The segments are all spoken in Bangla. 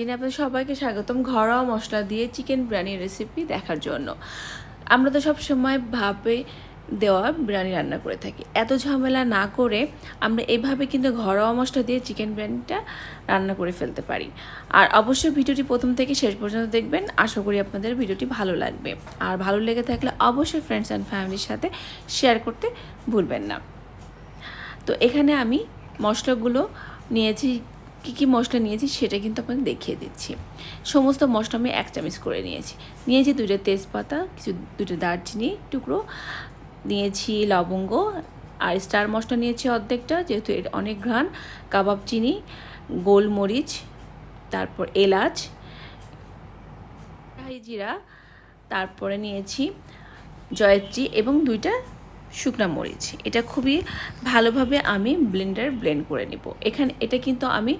তানজিনে আপনাদের সবাইকে স্বাগতম। ঘরোয়া মশলা দিয়ে চিকেন বিরিয়ানি রেসিপি দেখার জন্য। আমরা তো সব সময় ভাবে দেওয়া বিরিয়ানি রান্না করে থাকি। এত ঝামেলা না করে আমরা এভাবে কিন্তু ঘরোয়া মশলা দিয়ে চিকেন বিরিয়ানিটা রান্না করে ফেলতে পারি। আর অবশ্যই ভিডিওটি প্রথম থেকে শেষ পর্যন্ত দেখবেন। আশা করি আপনাদের ভিডিওটি ভালো লাগবে। আর ভালো লেগে থাকলে অবশ্যই ফ্রেন্ডস অ্যান্ড ফ্যামিলির সাথে শেয়ার করতে ভুলবেন না। তো এখানে আমি মশলাগুলো নিয়েছি কী কী মশলা নিয়েছি সেটা কিন্তু আপনাদের দেখিয়ে দিচ্ছি। সমস্ত মশলা আমি এক চামচ করে নিয়েছি। নিয়েছি দুটো তেজপাতা, কিছু দুটো দারচিনি টুকরো। নিয়েছি লবঙ্গ আর স্টার মশলা নিয়েছি অর্ধেকটা, যেহেতু এর অনেক ঘ্রাণ। কাবাব চিনি, গোলমরিচ, তারপর এলাচ জিরা তারপরে নিয়েছি জয়ত্রী এবং দুইটা শুকনো মরিচ। এটা খুবই ভালোভাবে আমি ব্লেন্ডার ব্লেন্ড করে নিব। এখানে, এটা কিন্তু আমি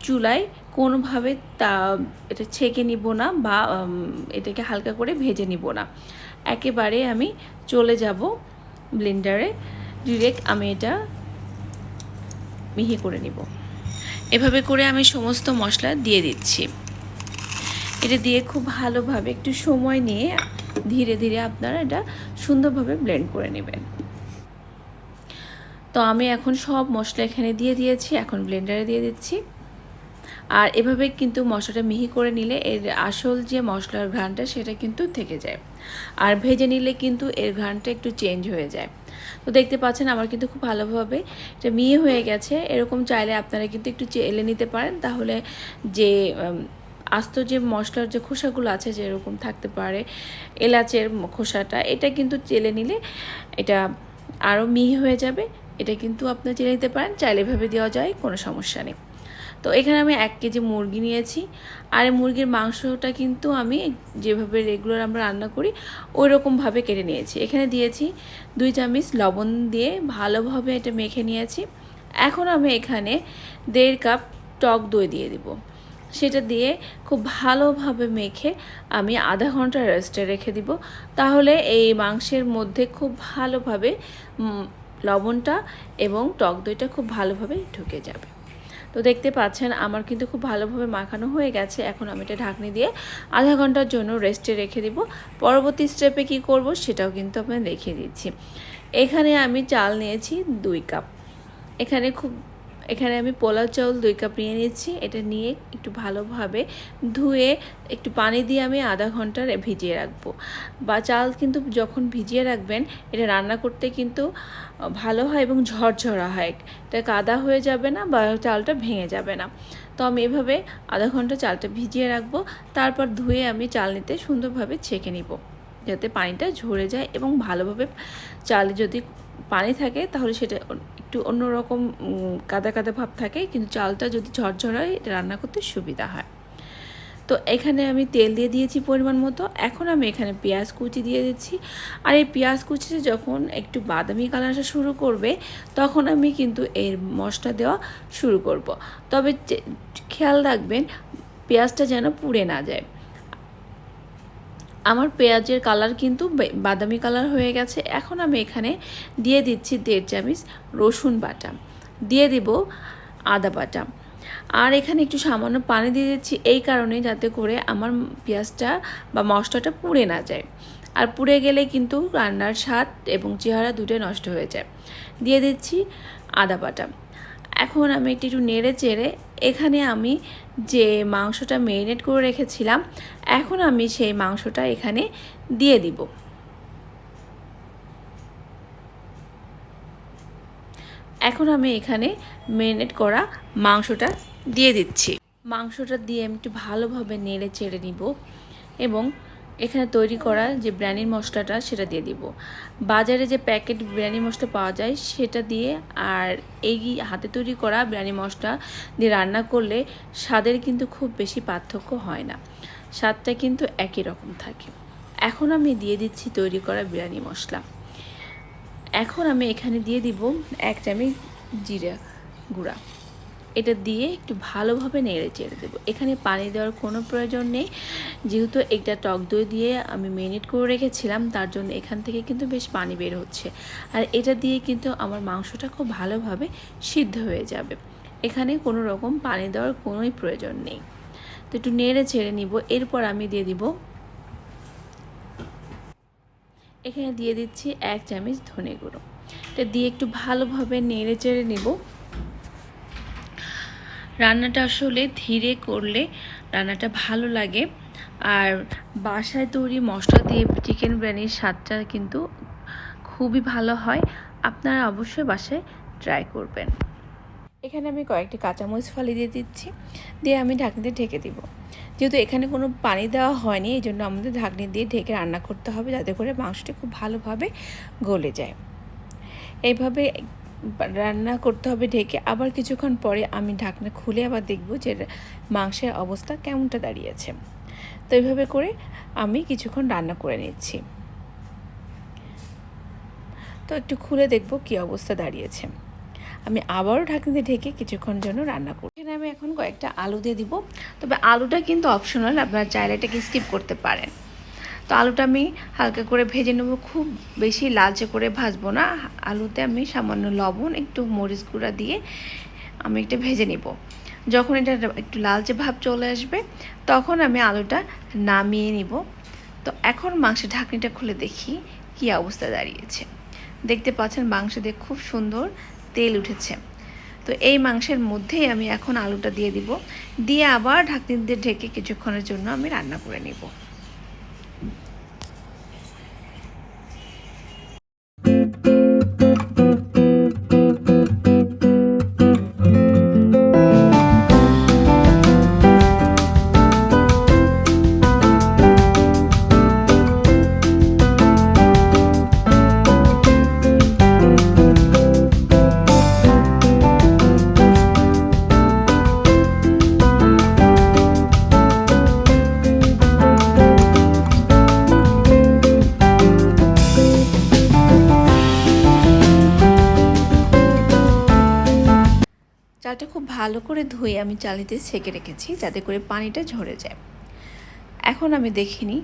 চুলায় কোনোভাবে তা, এটা ছেঁকে নিব না বা এটাকে হালকা করে ভেজে নিব না। একেবারে আমি চলে যাব ব্লেন্ডারে ডিরেক্ট আমি এটা মিহি করে নিব। এভাবে করে আমি সমস্ত মশলা দিয়ে দিচ্ছি। এটা দিয়ে খুব ভালোভাবে একটু সময় নিয়ে ধীরে ধীরে আপনারা এটা সুন্দরভাবে ব্লেন্ড করে নেবেন। তো আমি এখন সব মশলা এখানে দিয়ে দিয়েছি, এখন ব্লেন্ডারে দিয়ে দিচ্ছি। আর এভাবে কিন্তু মশলাটা মিহি করে নিলে এর আসল যে মশলার ঘ্রাণটা সেটা কিন্তু থেকে যায়। আর ভেজে নিলে কিন্তু এর ঘ্রাণটা একটু চেঞ্জ হয়ে যায়। তো দেখতে পাচ্ছেন আমার কিন্তু খুব ভালোভাবে এটা মিহি হয়ে গেছে। এরকম চাইলে আপনারা কিন্তু একটু চেলে নিতে পারেন। তাহলে যে আস্ত যে মশলার যে খোসাগুলো আছে যেরকম থাকতে পারে, এলাচের খোসাটা, এটা কিন্তু চেলে নিলে এটা আরও মিহি হয়ে যাবে। এটা কিন্তু আপনি চেলে নিতে পারেন, চাইলে এভাবে দেওয়া যায়, কোনো সমস্যা নেই। তো এখানে আমি এক কেজি মুরগি নিয়েছি। আর এই মুরগির মাংসটা কিন্তু আমি যেভাবে রেগুলার আমরা রান্না করি ওই রকমভাবে কেটে নিয়েছি। এখানে দিয়েছি দুই চামচ লবণ দিয়ে ভালোভাবে এটা মেখে নিয়েছি। এখন আমি এখানে দেড় কাপ টক দই দিয়ে দিব। সেটা দিয়ে খুব ভালোভাবে মেখে আমি আধা ঘণ্টা রেস্টে রেখে দিব। তাহলে এই মাংসের মধ্যে খুব ভালোভাবে লবণটা এবং টক দইটা খুব ভালোভাবে ঢুকে যাবে। তো দেখতে পাচ্ছেন আমার কিন্তু খুব ভালোভাবে মাখানো হয়ে গেছে। এখন আমি এটা ঢাকনি দিয়ে আধা ঘণ্টার জন্য রেস্টে রেখে দিব। পরবর্তী স্টেপে কি করব সেটাও কিন্তু আপনাদের দেখিয়ে দিচ্ছি। এখানে আমি চাল নিয়েছি দুই কাপ এখানে খুব এখানে আমি পোলাও চাউল দুই কাপ নিয়ে নিচ্ছি এটা নিয়ে একটু ভালোভাবে ধুয়ে একটু পানি দিয়ে আমি আধা ঘণ্টা রে- ভিজিয়ে রাখব। বা চাল কিন্তু যখন ভিজিয়ে রাখবেন, এটা রান্না করতে কিন্তু ভালো হয় এবং ঝরঝরা হয়। এটা কাদা হয়ে যাবে না বা চালটা ভেঙে যাবে না। তো আমি এভাবে আধা ঘণ্টা চালটা ভিজিয়ে রাখব। তারপর ধুয়ে আমি চাল নিতে সুন্দরভাবে ছেঁকে নিব। যাতে পানিটা ঝরে যায় এবং ভালোভাবে চাল যদি পানি থাকে, তাহলে সেটা একটু অন্যরকম কাদা কাদা ভাব থাকে, কিন্তু চালটা যদি ঝরঝর হয়, এটা রান্না করতে সুবিধা হয়। তো এখানে আমি তেল দিয়ে দিয়েছি পরিমাণ মতো। এখন আমি এখানে পেঁয়াজ কুচি দিয়ে দিচ্ছি। আর এই পেঁয়াজ কুচিটা যখন একটু বাদামি কালার আসা শুরু করবে, তখন আমি কিন্তু এর মশলা দেওয়া শুরু করব। তবে খেয়াল রাখবেন, পেঁয়াজটা যেন পুড়ে না যায়। আমার পেঁয়াজের কালার কিন্তু বাদামি কালার হয়ে গেছে। এখন আমি এখানে দিয়ে দিচ্ছি দেড় চামচ রসুন বাটা। দিয়ে দিব আদা বাটা। আর এখানে একটু সামান্য পানি দিয়ে দিচ্ছি এই কারণে যাতে করে আমার পেঁয়াজটা বা মশলাটা পুড়ে না যায়। আর পুড়ে গেলে কিন্তু রান্নার স্বাদ এবং চেহারা দুটোই নষ্ট হয়ে যায়। দিয়ে দিচ্ছি আদা বাটা। এখন আমি একটু একটু নেড়ে চেড়ে এখানে আমি যে মাংসটা মেরিনেট করে রেখেছিলাম, এখন আমি সেই মাংসটা এখানে দিয়ে দিব। এখন আমি এখানে মেরিনেট করা মাংসটা দিয়ে দিচ্ছি। মাংসটা দিয়ে আমি একটু ভালোভাবে নেড়ে চেড়ে নিব এবং এখানে তৈরি করা যে বিরিয়ানির মশলাটা, সেটা দিয়ে দিব। বাজারে যে প্যাকেট বিরিয়ানি মশলা পাওয়া যায়, সেটা দিয়ে আর এই হাতে তৈরি করা বিরিয়ানি মশলা দিয়ে রান্না করলে স্বাদের কিন্তু খুব বেশি পার্থক্য হয় না। স্বাদটা কিন্তু একই রকম থাকে। এখন আমি দিয়ে দিচ্ছি তৈরি করা বিরিয়ানি মশলা। এখন আমি এখানে দিয়ে দিব এক চামচ জিরা গুঁড়া। এটা দিয়ে একটু ভালোভাবে নেড়ে চেড়ে দেবো। এখানে পানি দেওয়ার কোনো প্রয়োজন নেই। যেহেতু একটা টক দই দিয়ে আমি মেরিনেট করে রেখেছিলাম, তার জন্য এখান থেকে কিন্তু বেশ পানি বের হচ্ছে। আর এটা দিয়ে কিন্তু আমার মাংসটা খুব ভালোভাবে সিদ্ধ হয়ে যাবে। এখানে কোনো রকম পানি দেওয়ার কোনোই প্রয়োজন নেই। তো একটু নেড়ে ছেড়ে নিব। এরপর আমি দিয়ে দিব এখানে দিয়ে দিচ্ছি এক চামচ ধনে গুঁড়ো। এটা দিয়ে একটু ভালোভাবে নেড়ে চেড়ে নেব। রান্নাটা আসলে ধীরে করলে রান্নাটা ভালো লাগে। আর বাসায় তৈরি মশলা দিয়ে চিকেন বিরিয়ানির স্বাদটা কিন্তু খুবই ভালো হয়। আপনারা অবশ্যই বাসায় ট্রাই করবেন। এখানে আমি কয়েকটি কাঁচামরিচ ফালি দিয়ে দিচ্ছি। দিয়ে আমি ঢাকনিতে ঢেকে দিব। যেহেতু এখানে কোনো পানি দেওয়া হয়নি, এই জন্য আমাদের ঢাকনি দিয়ে ঢেকে রান্না করতে হবে। যাতে করে মাংসটি খুব ভালোভাবে গলে যায়। এইভাবে রান্না করতে হবে ঢেকে। আবার কিছুক্ষণ পরে আমি ঢাকনা খুলে আবার দেখব যে মাংসের অবস্থা কেমনটা দাঁড়িয়েছে তো এইভাবে করে আমি কিছুক্ষণ রান্না করে নিচ্ছি। তো একটু খুলে দেখব কি অবস্থা দাঁড়িয়েছে আমি আবারও ঢাকনিতে ঢেকে কিছুক্ষণ জন্য রান্না করি। এখানে আমি এখন কয়েকটা আলু দিয়ে দিব। তবে আলুটা কিন্তু অপশনাল আপনার চাইলে এটাকে স্কিপ করতে পারেন। তো আলুটা আমি হালকা করে ভেজে নেব। খুব বেশি লালচে করে ভাজবো না। আলুতে আমি সামান্য লবণ, একটু মরিচ গুঁড়া দিয়ে আমি একটা ভেজে নেব। যখন এটা একটু লালচে ভাব চলে আসবে, তখন আমি আলুটা নামিয়ে নিব। তো এখন মাংসের ঢাকনিটা খুলে দেখি কি অবস্থা দাঁড়িয়েছে। দেখতে পাচ্ছেন মাংস দিয়ে খুব সুন্দর তেল উঠেছে। তো এই মাংসের মধ্যেই আমি এখন আলুটা দিয়ে দিব। দিয়ে আবার ঢাকনি দিয়ে ঢেকে কিছুক্ষণের জন্য আমি রান্না করে নিব। চালটা খুব ভালো করে ধুয়ে আমি চালিতে সেকে রেখেছি, যাতে করে পানিটা ঝরে যায়। এখন আমি দেখিনি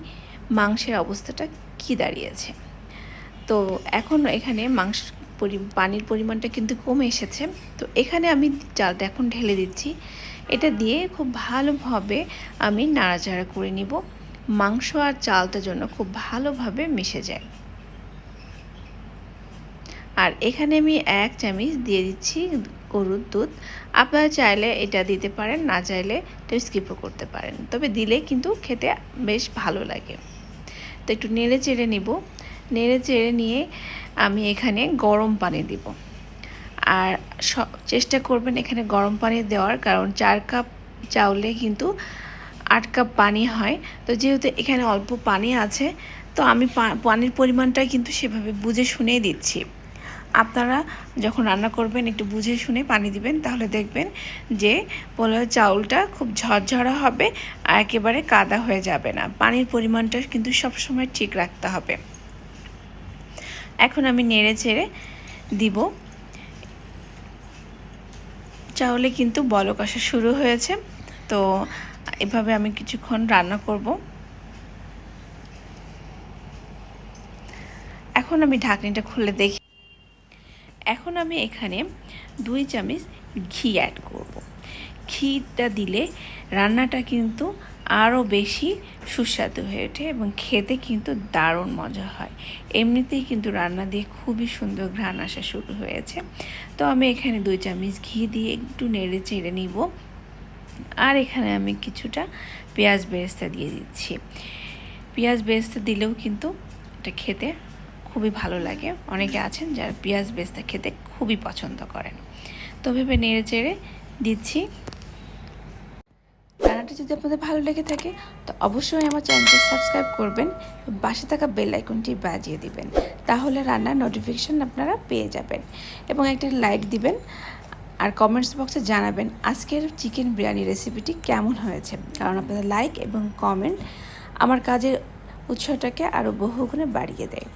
মাংসের অবস্থাটা কি দাঁড়িয়েছে। তো এখন এখানে মাংস পরি, পানির পরিমাণটা কিন্তু কমে এসেছে। তো এখানে আমি চালটা এখন ঢেলে দিচ্ছি। এটা দিয়ে খুব ভালোভাবে আমি নাড়াচাড়া করে নিব। মাংস আর চালটার জন্য খুব ভালোভাবে মিশে যায়। আর এখানে আমি এক চামচ দিয়ে দিচ্ছি গরুর দুধ। আপনারা চাইলে এটা দিতে পারেন, না চাইলে এটা স্কিপও করতে পারেন। তবে দিলে কিন্তু খেতে বেশ ভালো লাগে। তো একটু নেড়ে চেড়ে নিব। নেড়ে চেড়ে নিয়ে আমি এখানে গরম পানি দিব। আর চেষ্টা করবেন এখানে গরম পানি দেওয়ার, কারণ চার কাপ চাউলে কিন্তু আট কাপ পানি হয়। তো যেহেতু এখানে অল্প পানি আছে, তো আমি পানির পরিমাণটা কিন্তু সেভাবে বুঝে শুনেই দিচ্ছি। আপনারা যখন রান্না করবেন, একটু বুঝে শুনে পানি দিবেন, তাহলে দেখবেন যে পোলাও চাউলটা খুব ঝরঝরা হবে, আর একেবারে কাদা হয়ে যাবে না। পানির পরিমাণটা কিন্তু সবসময় ঠিক রাখতে হবে। এখন আমি নেড়ে চেড়ে দিব। চাউলে কিন্তু বলক আসা শুরু হয়েছে, তো এভাবে আমি কিছুক্ষণ রান্না করব। এখন আমি ঢাকনিটা খুলে দেখি। এখন আমি এখানে দুই চামচ ঘি অ্যাড করব। ঘিটা দিলে রান্নাটা কিন্তু আরও বেশি সুস্বাদু হয়ে ওঠে এবং খেতে কিন্তু দারুণ মজা হয়। এমনিতেই কিন্তু রান্না দিয়ে খুবই সুন্দর ঘ্রাণ আসা শুরু হয়েছে। তো আমি এখানে দুই চামচ ঘি দিয়ে একটু নেড়ে চেড়ে নিব। আর এখানে আমি কিছুটা পেঁয়াজ বেরেস্তা দিয়ে দিচ্ছি। পেঁয়াজ বেরেস্তা দিলেও কিন্তু এটা খেতে খুবই ভালো লাগে। অনেকে আছেন যারা পেঁয়াজ বেস্তা খেতে খুবই পছন্দ করেন। তো ভেবে নেড়ে চেড়ে দিচ্ছি। রান্নাটা যদি আপনাদের ভালো লেগে থাকে, তো অবশ্যই আমার চ্যানেলটি সাবস্ক্রাইব করবেন পাশে থাকা বেল আইকনটি বাজিয়ে দিবেন। তাহলে রান্নার নোটিফিকেশান আপনারা পেয়ে যাবেন এবং একটা লাইক দিবেন আর কমেন্টস বক্সে জানাবেন আজকের চিকেন বিরিয়ানি রেসিপিটি কেমন হয়েছে। কারণ আপনাদের লাইক এবং কমেন্ট আমার কাজের উৎসটাকে আরও বহুগুণে বাড়িয়ে দেয়।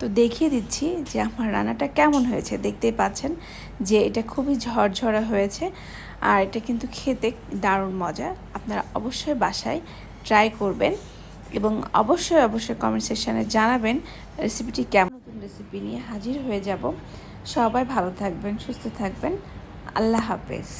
তো দেখিয়ে দিচ্ছি যে আমার রান্নাটা কেমন হয়েছে। দেখতেই পাচ্ছেন যে এটা খুবই ঝরঝরা হয়েছে আর এটা কিন্তু খেতে দারুণ মজা। আপনারা অবশ্যই বাসায় ট্রাই করবেন এবং অবশ্যই অবশ্যই কমেন্ট সেকশানে জানাবেন রেসিপিটি কেমন। নতুন রেসিপি নিয়ে হাজির হয়ে যাব। সবাই ভালো থাকবেন, সুস্থ থাকবেন। আল্লাহ হাফেজ।